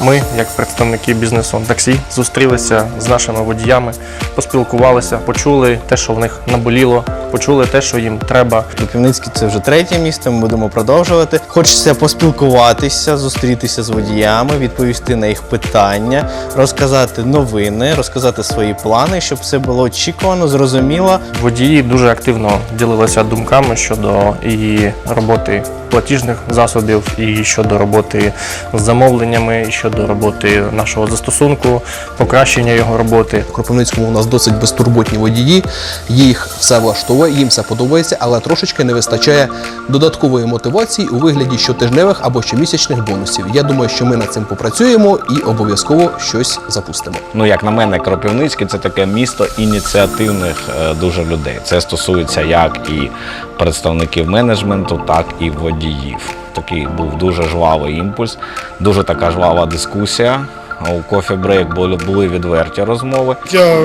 Ми, як представники бізнесу таксі, зустрілися з нашими водіями, поспілкувалися, почули те, що в них наболіло, почули те, що їм треба. Кропивницький це вже третє місто. Ми будемо продовжувати. Хочеться поспілкуватися, зустрітися з водіями, відповісти на їх питання, розказати новини, розказати свої плани, щоб все було очікувано, зрозуміло. Водії дуже активно ділилися думками щодо і роботи платіжних засобів, і щодо роботи з замовленнями, і щодо роботи нашого застосунку, покращення його роботи. В Кропивницькому у нас досить безтурботні водії, їх все влаштовує, їм все подобається, але трошечки не вистачає додаткової мотивації у вигляді щотижневих або щомісячних бонусів. Я думаю, що ми над цим попрацюємо і обов'язково щось запустимо. Ну, як на мене, Кропивницький це таке місто ініціативних е, дуже людей. Це стосується як і представників менеджменту, так і водіїв. Такий був дуже жвавий імпульс, дуже така жвава дискусія. У кофі-брейк були, були відверті розмови. Я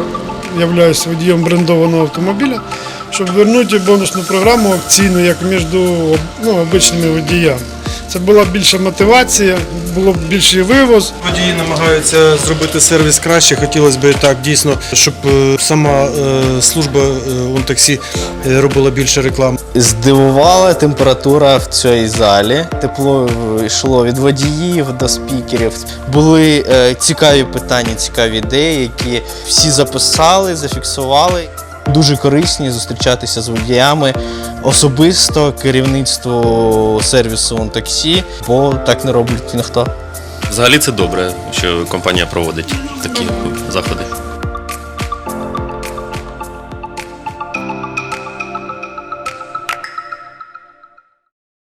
являюсь водієм брендованого автомобіля, щоб вернути бонусну програму акційну, як між ну, обичними водіями. Це була більша мотивація, було більший вивоз. Водії намагаються зробити сервіс краще. Хотілося б так дійсно, щоб е, сама е, служба УНТАКСІ робила більше реклами. Здивувала температура в цій залі. Тепло йшло від водіїв до спікерів. Були е, цікаві питання, цікаві ідеї, які всі записали, зафіксували. Дуже корисні зустрічатися з водіями особисто керівництво сервісу таксі, бо так не роблять ніхто. Взагалі це добре, що компанія проводить такі заходи.